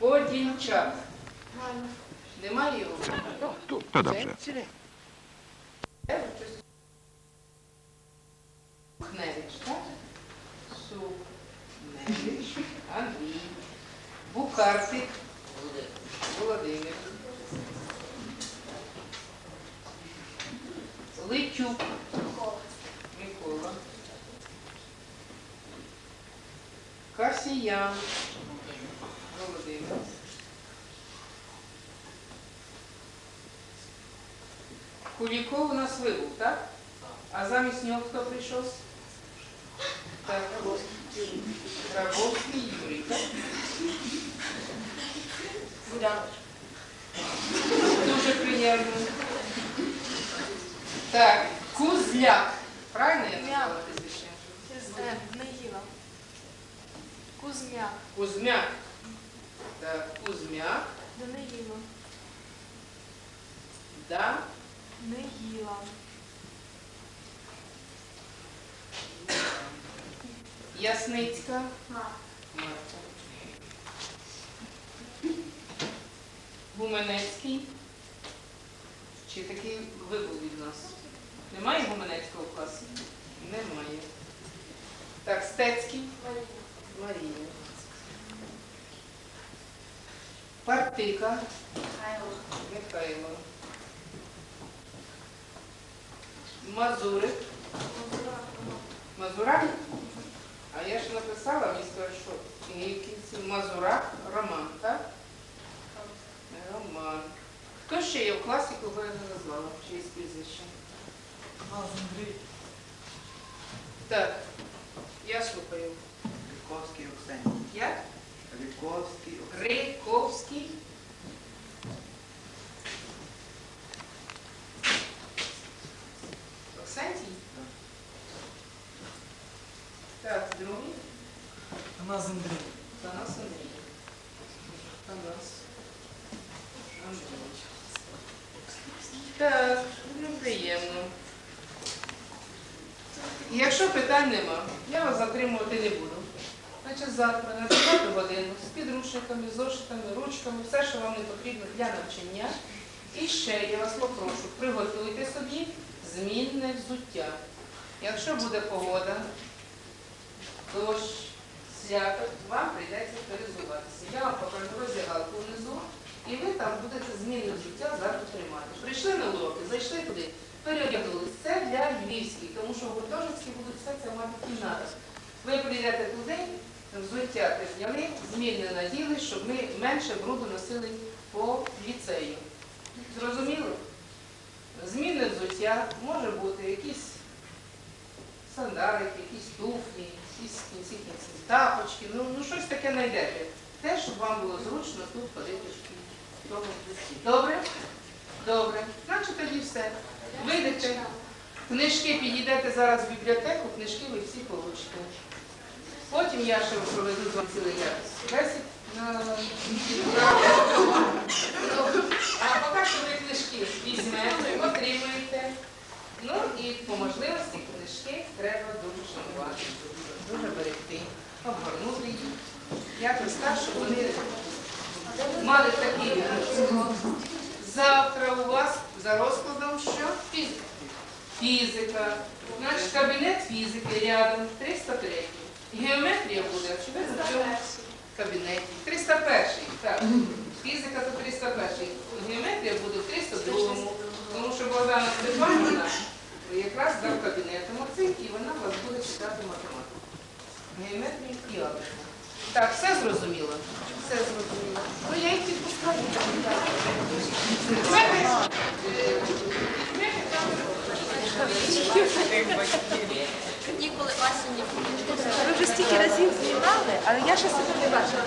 Подільчак. Немає його? To dobrze. Сухневич, так? Сухневич. Андрій. Бухарцик. Володимир. Литюк. Микола. Касіян. Володимир. Куліков у нас вибув, так? А замість нього хто прийшов? Так, Грабовський Юрій, так? Дуже приємно. Так, Кузляк. Правильно я назвала прізвище? Е, Неїла. Так, Кузьмяк. Даниїла. Да. Неїла. Ясницька. Марта. Гуменецький. Чи такий вибув від нас? Немає Гуменецького в класі? Немає. Так, Стецький. Марія. Марія. Партика. Михайло. Мазурик. Мазурак? А я ж написала, мені сказали, що кінці Мазурак Роман, так? Роман. Хто ще є в класі, кого я не назвала? Чиїсь прізвище? Так, я слухаю. Ріковський Оксені. Як? Ріковський Риковський. Оксантій? Так, другий. Танас Андрій. Танас Андрій. Танас Андрійович. Так, ну приємно. Якщо питань нема, я вас затримувати не буду. Значить, завтра на 9 годину з підручниками, зошитами, ручками, все, що вам не потрібно для навчання. І ще я вас попрошу, приготуйте собі змінне взуття. Якщо буде погода, дощ, слякоть, вам прийдеться перезуватися. Я вам покажу роздягалку внизу, і ви там будете змінне взуття завтра приймати. Прийшли на уроки, зайшли туди, переодягнулись. Це для львівських, тому що в гуртожитській будуть все це мати кімната. Ви прийдете туди, взуття зняли, змінне наділи, щоб ми менше бруду носили по ліцею. Зрозуміло? Змінне взуття може бути якісь сандалики, якісь туфлі, якісь в кінці тапочки, ну, ну щось таке знайдете. Те, щоб вам було зручно тут ходити в тому взутті. Добре? Добре. Значить тоді все. Вийдете. Книжки підійдете зараз в бібліотеку, книжки ви всі получите. Потім я ще проведу з вами цілий бесід на а поки що ви книжки візьмете, отримуєте. Ну і по можливості книжки треба дуже шанувати, дуже берегти, обгорнути їх. Якось так, щоб вони мали вигляд. Завтра у вас за розкладом що? Фізика. Фізика. Наш кабінет фізики рядом 303. Геометрія буде, очевидно, в кабінеті. 301, так. Фізика то 301. Геометрія буде в 302. Тому що Богдана Степанівна якраз дав кабінетом оцим, і вона вас буде читати математику. Геометрію і алгебру. Так, все зрозуміло? Все зрозуміло. Ну я їх підпускаю. В е, мене там Ніколи осені. Ви вже стільки разів знімали, але я ще себе не бачила.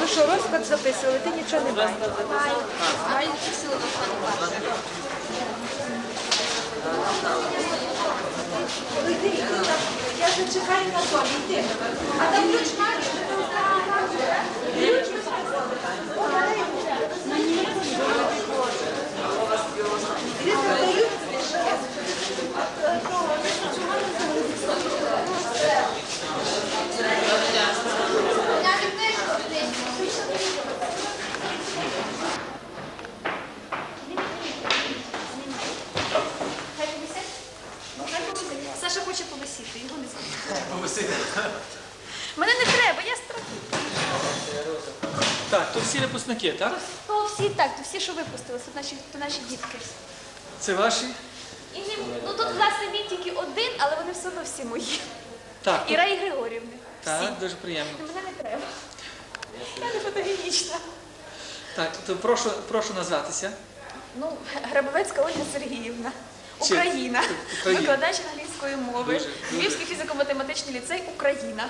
Ну що, розклад записували, ти нічого не бачиш. Я вже чекаю на сон, йди. А там ключ маєш? Ключ ми сказали. О, маленький. Іди, передають тобі ще. Мене не треба, я страх. Так, то всі випускники, так? То всі так, то всі, що випустилися, то наші, то наші дітки. Це ваші? І не, ну тут, власне, він тільки один, але вони все одно всі мої. Так, І Раї Григорівни. так, дуже приємно. Ну, Мене не треба. Я не фотогенічна. Так, то прошу, прошу назватися. Ну, Грабовецька Ольга Сергіївна. Чи- Україна. Україна. Викладач англійської мови. Дуже, дуже. Львівський фізико-математичний ліцей Україна.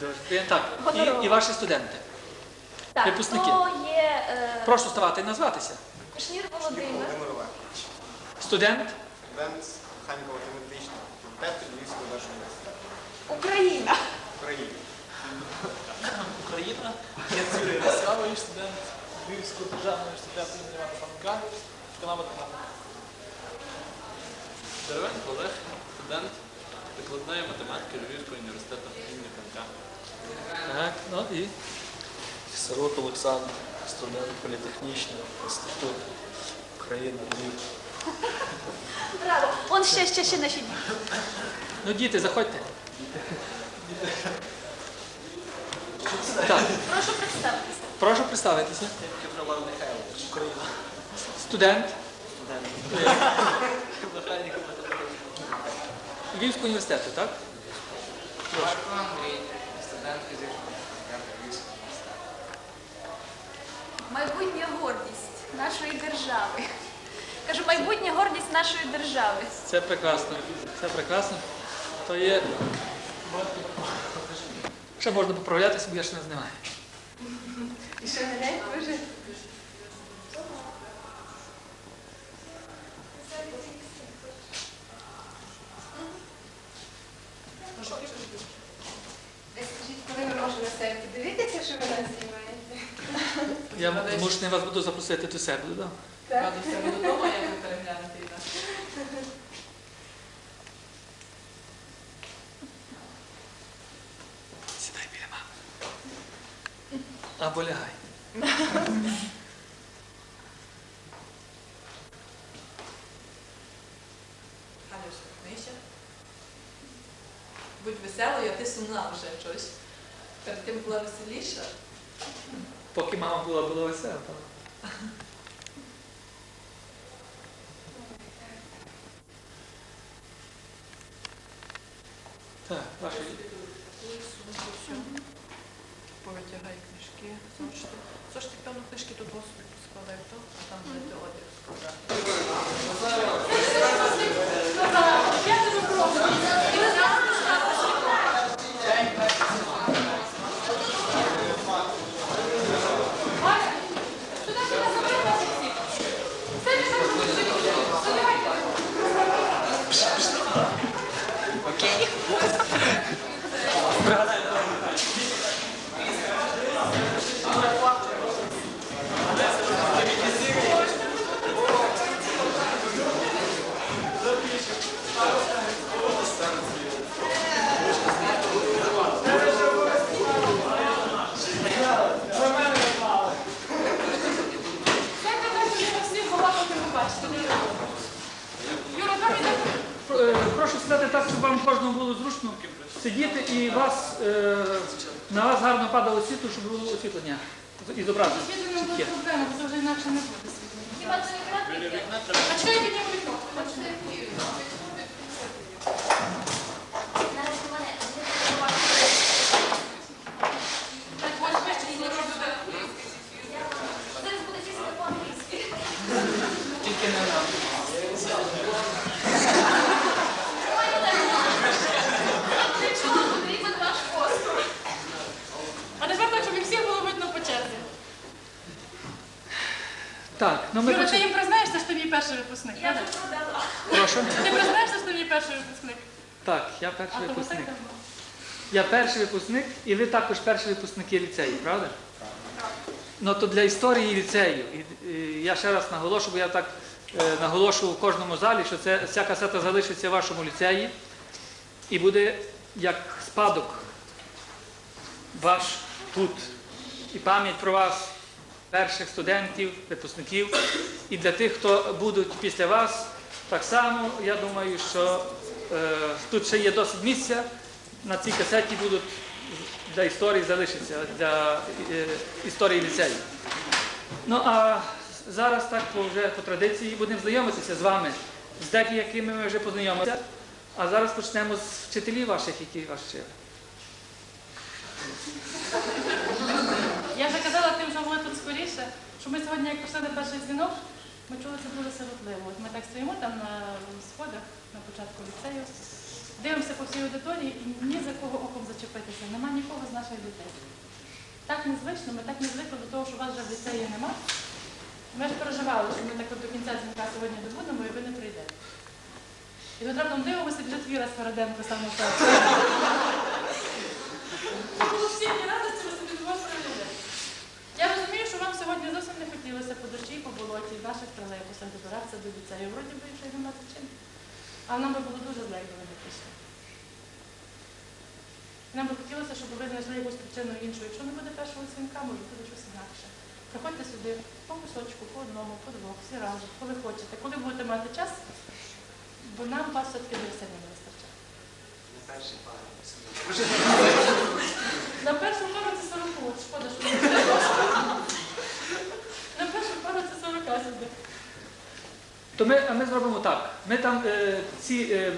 Дуже. Так, і, і ваші студенти. Так, Випускники. то є е, Прошу ставати і назватися. Кушнір Володимир. Студент Студент механіко-математичного факультету Львівського державного університету Україна. України. Україна. Я Юрій Ярославович, студент Львівського державного університету імені Івана Франка, математики. Деревенко Олег, студент прикладної математики Львівського університету імені Франка. Так, ну і Сирот Олександр, студент політехнічного інституту Україна, Львів. Браво. Он ще, ще, ще наші діти. ну діти, заходьте. Так, Прошу представитися. прошу представитися. Роман Михайлович, Україна. Студент Механіко-математичний. Львівського університету, так? Марко Андрій, студент фізичного факультету Львівського університету. Майбутня гордість нашої держави. Кажу, майбутня гордість нашої держави. Це прекрасно. Це прекрасно. То є. Ще можна поправлятися, бо я ще не знімаю. І що не дай Боже. Скажіть, коли ми можемо на себе подивитися, що ви нас знімаєте? Я змушений вас буду запросити до себе, да? Раду себе додому, як ви переглянете і нас. Сідай біля мами. Або лягай. Галю, усміхнися. Будь веселою, а ти сумна вже щось. Перед тим була веселіша. Поки мама була, було весело. так. Так, ваші. Повитягай книжки, зошити. Зошити, певно, книжки тут складай то, а там будете одяг складати. Fuck. І вас, е, на вас гарно падало світло, щоб було освітлення і зображення. чітке. проблема, бо це вже інакше не буде. Хіба це не крапки? А чекайте, я вікно. Зараз у мене Так, ось бачите, і не робите. Зараз буде фізика по-англійськи. Тільки не нам. Для чого потрібен ваш пост? А тепер так, щоб їх всіх було видно по черзі. Так, ну ми Юра, ти хочемо. їм признаєшся, що ти мій перший випускник, Я правда? вже продала. Прошу. Ти признаєшся, що ти мій перший випускник? Так, я А перший то ви так випускник. давно. Я перший випускник, і ви також перші випускники ліцею, правда? Ну то для історії ліцею. І, і я ще раз наголошу, бо я так е, наголошував в кожному залі, що це, ця касета залишиться в вашому ліцеї і буде як спадок ваш тут. І пам'ять про вас, перших студентів, випускників. І для тих, хто будуть після вас, так само, я думаю, що е, тут ще є досить місця на цій касеті будуть для історії залишиться, для е, історії ліцею. Ну а зараз так вже по традиції будемо знайомитися з вами, з деякими ми вже познайомилися. А зараз почнемо з вчителів ваших, які вас вчили. Я вже казала тим, що були тут скоріше, що ми сьогодні, як пішли на перший дзвінок, ми чули це дуже сиротливо. От ми так стоїмо там на сходах на початку ліцею, дивимося по всій аудиторії і ні за кого оком зачепитися. Нема нікого з наших дітей. Так незвично, ми так не звикли до того, що вас вже в ліцеї нема. Ми ж переживали, що ми так до кінця дзвінка сьогодні добудемо і ви не прийдете. І раптом дивимося, біжить Віра Сфереденко саме в першу. Ми було всі ті радості, ви собі думаєте, прийде. Я розумію, що вам сьогодні зовсім по дощі, по болоті, наших тролейбусах добиратися до ліцею. Вроді би вже нема причин. А нам би було дуже зле, якби не прийшли. Нам би хотілося, щоб ви знайшли якусь причину іншу. Якщо не буде першого дзвінка, може буде щось інакше. Приходьте сюди по кусочку, по одному, по двох, всі разом, коли хочете, коли будете мати час, бо нам вас все-таки дуже сильно не вистачає. На першу пару це 40, от шкода, що не На першу пару це 40 сюди. То ми, а ми зробимо так. Ми там е, ці е,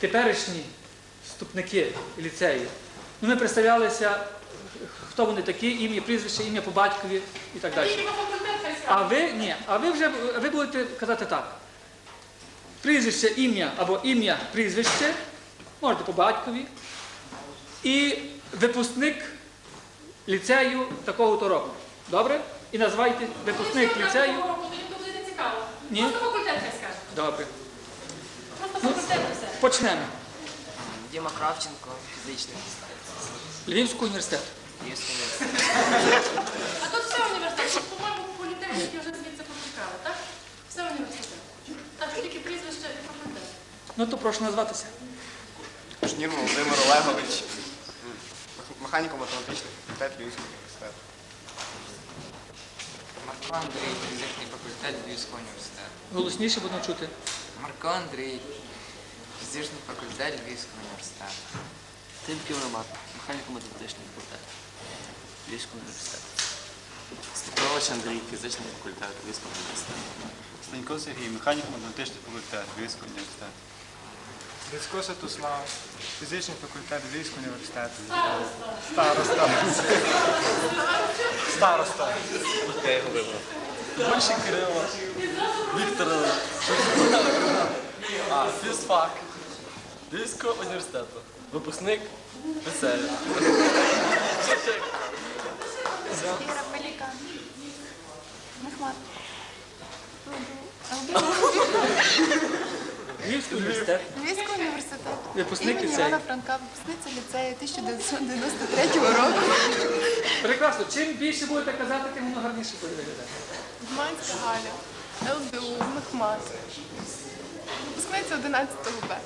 теперішні вступники ліцею. Ну, ми представлялися, хто вони такі, ім'я, прізвище, ім'я по батькові і так далі. А ви ні, а ви вже ви будете казати так. Прізвище, ім'я або ім'я, прізвище, можете по батькові. І випускник ліцею такого-то року. Добре? І назвайте випускник ліцею. Буде цікаво. Ні? Просто факультет хай скаже. Добре. Просто факультет і все. Почнемо. Діма Кравченко, фізичний Львівський університет. Львівський А тут все університет. Тут, По-моєму, політехніки вже звідси пропускали, так? Все університет. Так, тільки прізвище і факультет. Ну то прошу назватися. Шнір Володимир Олегович, механіко-математичний факультет Львівського Андрій, фізичний факультет Львівського університету. Голосніше будемо чути. Марко Андрій, фізичний факультет Львівського університету. Тимків Роман, механіко-математичний факультет. Львівського університету. Степанович Андрій, фізичний факультет Львівського університету. Станько Сергій, механіко-математичний факультет Львівського університету. Грицько Святослав, фізичний факультет Львівського університету. Староста. Староста. Я його вибрав. Більше Кирило. Вікторович. А, фізфак. Львівського університету. Випускник ліцею. Іра Пелікан. Мехмат. Львівський університет. Львівського університету. Випускник Імені ліцею. Івана Франка, випускниця ліцею 1993 року. Прекрасно. Чим більше будете казати, тим воно гарніше буде виглядати. Гманська Галя, ЛДУ, Мехмат. Випускниця 11 Б.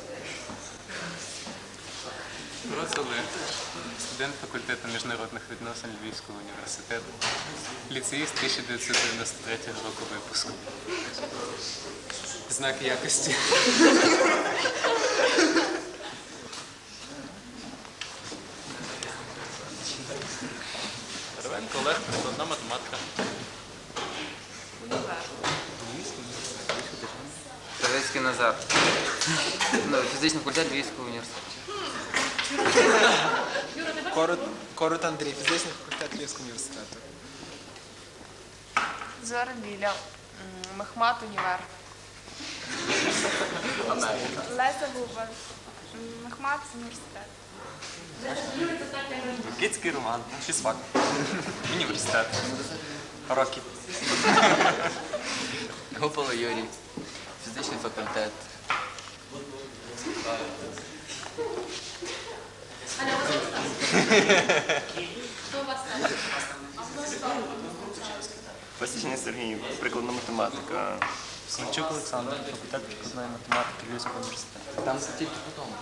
Олег, студент факультету міжнародних відносин Львівського університету. Ліцеїст 1993 року випуску. Знак якості. Ревенко Олег, прикладна математика. Советський Назар. Ну, фізичний факультет Львівського університету. Корот, Корот Андрій, фізичний факультет Львівського університету. Зора Ліля, Мехмат Універ. Леся Губан, м, Мехмат університет. Кицький Роман, фізфак. Університет. Роки. Гополо Юрій, фізичний факультет. Аля, у вас є Хто у вас там? Сергій, прикладна математика. Самчук Олександр, факультет прикладної математики Львівського університету. Там тільки потім.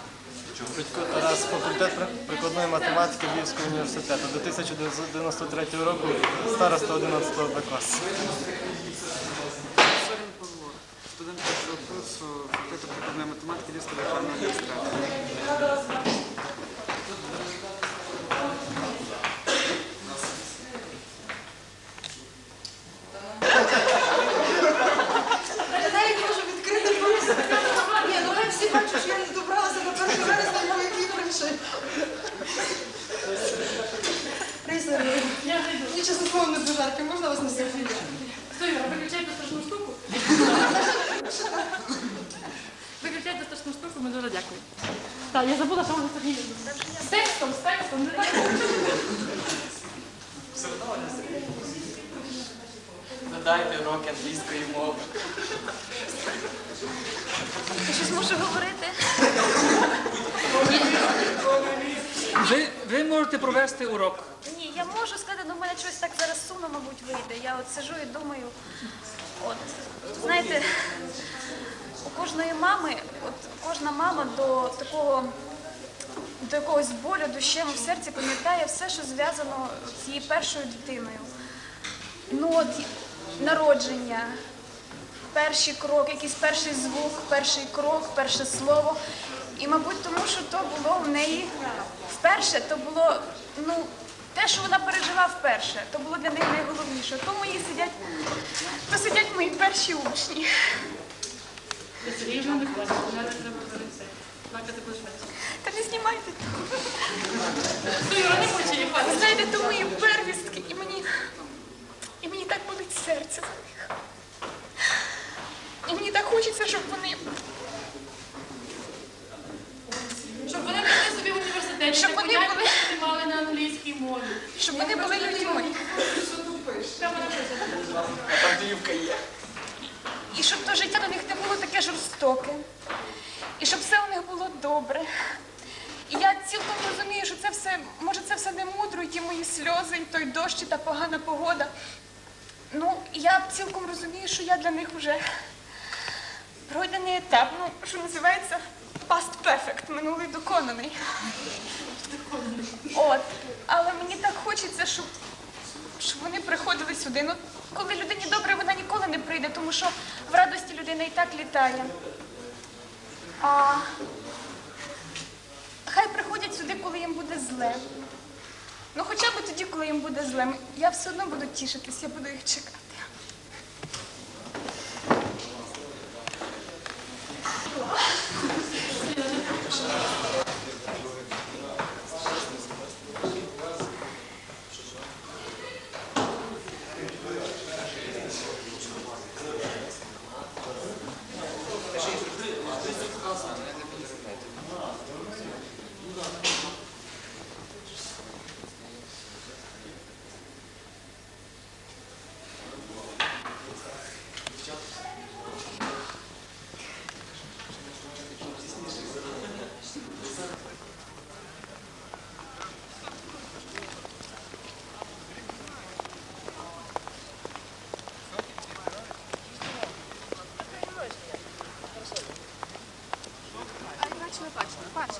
Федько Тарас, факультет прикладної математики Львівського університету. До 1993 року староста 11 Б класу. Сорін Павло, студент першого курсу факультету прикладної математики Львівського державного університету. бачу, що я не добралася до першого вересня, по якій прийшли. Раїса, я зайду. Нічого не бажарки, можна вас не зробити? Стой, виключайте страшну штуку. Виключайте страшну штуку, ми дуже дякуємо. Так, я забула, що вона Сергій. З текстом, з текстом. Все одно, Сергій. Додайте урок англійської мови. Я щось мушу говорити. Ви, ви можете провести урок. Ні, я можу сказати, але в мене щось так зараз сумно, мабуть, вийде. Я от сижу і думаю, от, знаєте, у кожної мами, от кожна мама до такого, до якогось болю душевно в серці пам'ятає все, що зв'язано з її першою дитиною. Ну от народження, перший крок, якийсь перший звук, перший крок, перше слово. І, мабуть, тому що то було в неї вперше, то було ну, те, що вона пережила вперше, то було для неї найголовніше. Тому її сидять, то сидять мої перші учні. Та не знімайте того. Знаєте, то мої первістки, і мені, і мені так болить серце за них. І мені так хочеться, щоб вони, Щоб вони прийшли собі в університеті, Щоб вони були- приймали на англійській мові. щоб вони були людьми. Прямо написано. А там дівка є. І щоб то життя до них не було таке жорстоке. І щоб все у них було добре. І я цілком розумію, що це все, може, це все не мудро, і ті мої сльози, і той дощ, і та погана погода. Ну, я цілком розумію, що я для них вже пройдений етап, ну, що називається past perfect, минулий доконаний. От. Але мені так хочеться, щоб щоб вони приходили сюди. Ну, коли людині добре, вона ніколи не прийде, тому що в радості людина і так літає. А хай приходять сюди, коли їм буде зле. Ну, хоча б тоді, коли їм буде зле. Я все одно буду тішитись, я буду їх чекати.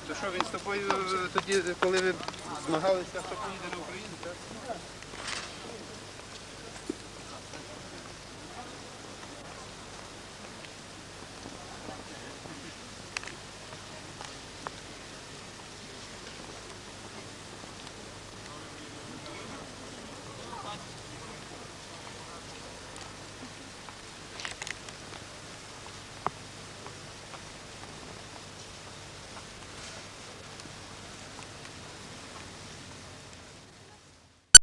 То що він з тобою е, тоді, коли ви змагалися, хто поїде на Україну, так?